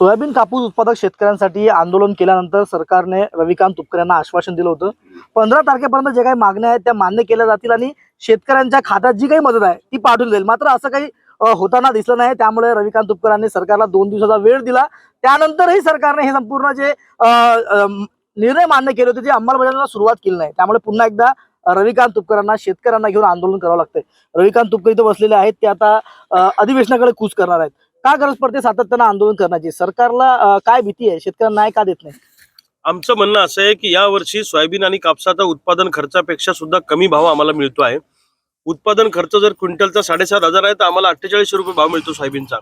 Soybean कापूस उत्पादक शेतकऱ्यांसाठी आंदोलन केल्यानंतर सरकारने रविकांत तुपकर यांना आश्वासन दिलं होतं. पंधरा तारखेपर्यंत जे काही मागण्या आहेत त्या मान्य केल्या जातील आणि शेतकऱ्यांच्या खात्यात जी काही मदत आहे ती पाठवून जाईल. मात्र असं काही होताना दिसलं नाही. त्यामुळे रविकांत तुपकरांनी सरकारला दोन दिवसाचा वेळ दिला. त्यानंतरही सरकारने हे संपूर्ण जे निर्णय मान्य केले होते ते अंमलबजावणीला सुरुवात केली नाही. त्यामुळे पुन्हा एकदा रविकांत तुपकरांना शेतकऱ्यांना घेऊन आंदोलन करावं लागतंय. रविकांत तुपकर इथं बसलेले आहेत. ते आता अधिवेशनाकडे कूच करणार आहेत. का गरज पडते सातत्यानं आंदोलन करण्याची? सरकारला काय भीती आहे? शेतकऱ्यांना का देत नाही? आमचं म्हणणं असं आहे की यावर्षी सोयाबीन आणि कापसाचा उत्पादन खर्चापेक्षा सुद्धा कमी भाव आम्हाला मिळतो आहे. उत्पादन खर्च जर क्विंटलचा साडेसात हजार आहे तर आम्हाला अठ्ठेचाळीस रुपये भाव मिळतो सोयाबीनचा.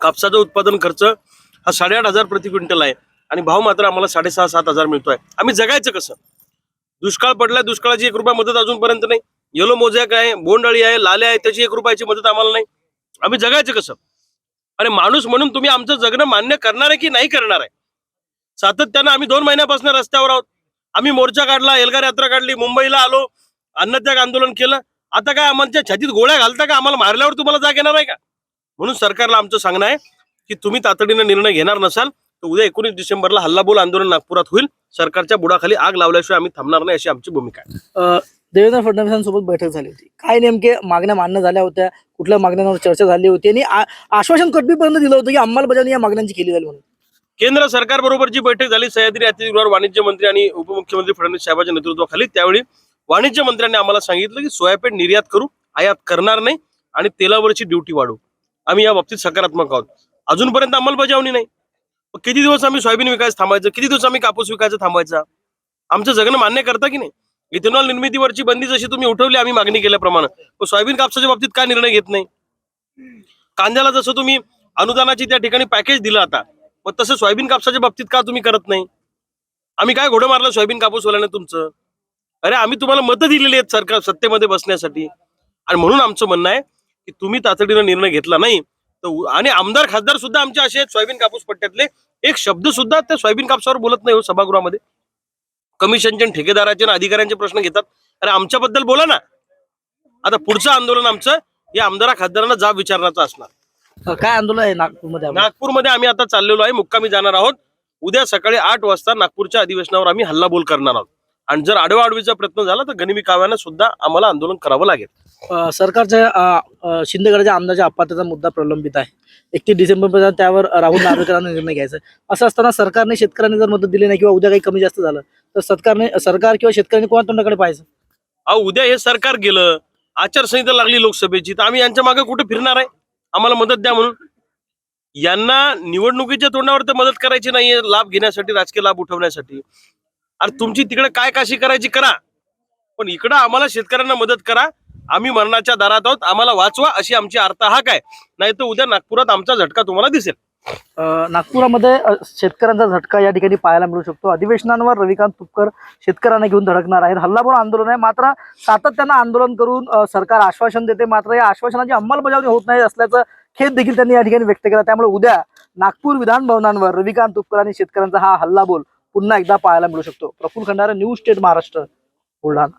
कापसाचा उत्पादन खर्च हा साडेआठ हजार प्रति क्विंटल आहे आणि भाव मात्र आम्हाला साडेसहा सात हजार मिळतो आहे आम्ही जगायचं कसं? दुष्काळ पडलाय दुष्काळाची एक रुपया मदत अजूनपर्यंत नाही. येलो मोजॅक आहे बोंडअळी आहे लाल्या आहे त्याची एक रुपयाची मदत आम्हाला नाही. आम्ही जगायचं कसं? आणि माणूस म्हणून तुम्ही आमचं जगणं मान्य करणार आहे की नाही करणार आहे? सातत्यानं आम्ही दोन महिन्यापासून रस्त्यावर आहोत. आम्ही मोर्चा काढला एल्गार यात्रा काढली मुंबईला आलो अन्नत्याग आंदोलन केलं. आता काय आम्हाला छातीत गोळ्या घालता का? आम्हाला मारल्यावर तुम्हाला जाग येणार आहे का? म्हणून सरकारला आमचं सांगणं आहे की तुम्ही तातडीनं निर्णय घेणार नसाल तर उद्या एकोणीस डिसेंबरला हल्लाबोल आंदोलन नागपुरात होईल. सरकारच्या बुडाखाली आग लावल्याशिवाय आम्ही थांबणार नाही अशी आमची भूमिका आहे. देवेंद्र फडणवीसांसोबत बैठक झाली होती. काय नेमके मागण्या मान्य झाल्या होत्या? कुठल्या मागण्यांवर चर्चा झाली होती? आणि आश्वासन कटबीपर्यंत दिलं होतं की अंमलबजावणी या मागण्यांची केली झाली म्हणून. केंद्र सरकार बरोबर जी बैठक झाली सह्याद्री अतिथीगृहावर वाणिज्य मंत्री आणि उपमुख्यमंत्री फडणवीस साहेबांच्या नेतृत्वाखाली त्यावेळी वाणिज्य मंत्र्यांनी आम्हाला सांगितलं की सोयाबीन निर्यात करू आयात करणार नाही आणि तेलावरची ड्युटी वाढवू. आम्ही या बाबतीत सकारात्मक आहोत. अजूनपर्यंत अंमलबजावणी नाही. किती दिवस आम्ही सोयाबीन विकायचं थांबायचं? किती दिवस आम्ही कापूस विकायचं थांबायचा? आमचं जगणं मान्य करता की नाही? इथेनॉल निर्मितीवरची बंदी जशी तुम्ही उठवली आम्ही मागणी केल्याप्रमाणे. सोयाबीन कापसाच्या बाबतीत काय निर्णय घेत नाही? कांद्याला जसं तुम्ही अनुदानाची त्या ठिकाणी पॅकेज दिलं आता मग तसं सोयाबीन कापसाच्या बाबतीत का तुम्ही करत नाही? आम्ही काय घोडं मारलं सोयाबीन कापूसवाल्याने तुमचं? अरे आम्ही तुम्हाला मतं दिलेली आहेत सरकार सत्तेमध्ये बसण्यासाठी. आणि म्हणून आमचं म्हणणं आहे की तुम्ही तातडीनं निर्णय घेतला नाही तर आणि आमदार खासदार सुद्धा आमचे असे आहेत सोयाबीन कापूस पट्ट्यातले. एक शब्द सुद्धा त्या सोयाबीन कापसावर बोलत नाही हो सभागृहामध्ये. कमिशनचे ठेकेदाराचे अधिकाऱ्यांचे प्रश्न घेतात. अरे आमच्याबद्दल बोला ना. आता पुढचं आंदोलन आमचं या आमदारा खासदारांना जाब विचारण्याचं असणार. काय आंदोलन आहे नागपूरमध्ये? नागपूरमध्ये आम्ही आता चाललेलो आहे मुक्कामी जाणार आहोत. उद्या सकाळी आठ वाजता नागपूरच्या अधिवेशनावर आम्ही हल्लाबोल करणार आहोत. आणि जर आडवाआडवीचा प्रयत्न झाला तर गनिमी काव्यानं सुद्धा आम्हाला आंदोलन करावं लागेल. सरकारच्या शिंदेगडच्या आमदारच्या अपत्याचा मुद्दा प्रलंबित आहे. एकतीस डिसेंबर पर्यंत त्यावर राहुल नार्वेकरांना निर्णय घ्यायचा. असं असताना सरकारने शेतकऱ्यांनी जर मदत दिली नाही किंवा उद्या काही कमी जास्त झालं तर सरकारने सरकार किंवा शेतकऱ्यांनी कोणा तोंडाकडे पाहायचं? अहो उद्या हे सरकार गेलं आचारसंहिता लागली लोकसभेची तर आम्ही यांच्या मागे कुठे फिरणार आहे? आम्हाला मदत द्या म्हणून. यांना निवडणुकीच्या तोंडावर तर मदत करायची नाहीये लाभ घेण्यासाठी राजकीय लाभ उठवण्यासाठी. अरे तुमची तिकडे काय काशी करायची करा. पण इकडं आम्हाला शेतकऱ्यांना मदत करा. आम्ही मरणाच्या दारात आहोत. आम्हाला वाचवा. अशी आमची अर्थ हा आहे. नाही तर उद्या नागपुरात आमचा झटका तुम्हाला दिसेल. नागपुरामध्ये शेतकऱ्यांचा झटका या ठिकाणी पाहायला मिळू शकतो. अधिवेशनांवर रविकांत तुपकर शेतकऱ्यांना घेऊन धडकणार आहेत. हल्लाबोल आंदोलन आहे. मात्र सातत्यानं आंदोलन करून सरकार आश्वासन देते. मात्र या आश्वासनाची अंमलबजावणी होत नाही असल्याचं खेद देखील त्यांनी या ठिकाणी व्यक्त केला. त्यामुळे उद्या नागपूर विधान भवनांवर रविकांत तुपकर आणि शेतकऱ्यांचा हा हल्लाबोल पुन्हा एकदा पाहायला मिळू शकतो. Praful Khandara new state Maharashtra Buldhana.